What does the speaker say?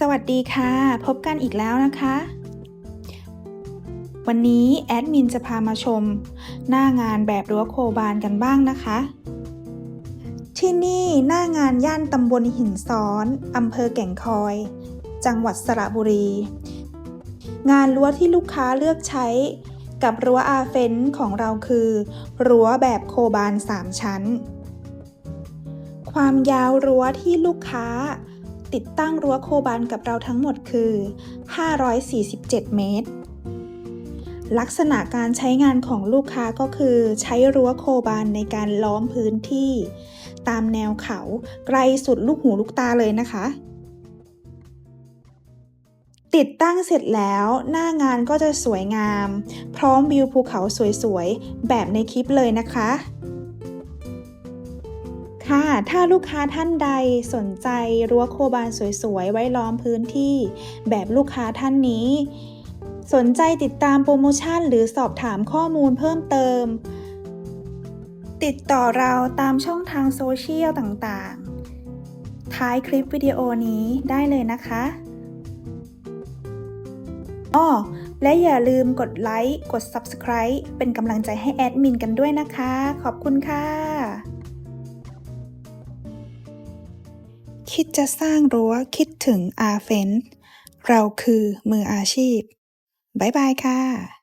สวัสดีค่ะ พบกันอีกแล้วนะคะ วันนี้แอดมินจะพามาชม หน้างานแบบรั้วโคบานกันบ้างนะคะ ที่นี่หน้างานย่านตำบลหินซ้อนอำเภอแก่งคอย จังหวัดสระบุรี งานรั้วที่ลูกค้าเลือกใช้กับรั้วอาเฟนของเราคือรั้วแบบโคบาน 3 ชั้น ความยาวรั้วที่ลูกค้า ติดตั้งรั้วโคบานกับเราทั้งหมดคือ 547 เมตร ลักษณะการใช้งานของลูกค้าก็คือใช้รั้วโคบานในการล้อมพื้นที่ ตามแนวเขาไกลสุดลูกหูลูกตาเลยนะคะ ติดตั้งเสร็จแล้วหน้างานก็จะสวยงาม พร้อมวิวภูเขาสวยๆ แบบในคลิปเลยนะคะ ค่ะ ถ้าลูกค้าท่านใดสนใจรั้วโคบานสวยๆ ไว้ล้อมพื้นที่ แบบลูกค้าท่านนี้ สนใจติดตามโปรโมชั่นหรือสอบถามข้อมูลเพิ่มเติม ติดต่อเราตามช่องทางโซเชียลต่างๆ ท้ายคลิปวิดีโอนี้ได้เลยนะคะอ้อและอย่าลืมกดไลค์ กด Subscribe เป็นกำลังใจให้แอดมินกันด้วยนะคะ ขอบคุณค่ะ คิดจะสร้างรั้วคิดถึงอาเฟนเราคือมืออาชีพ บ๊ายบายค่ะ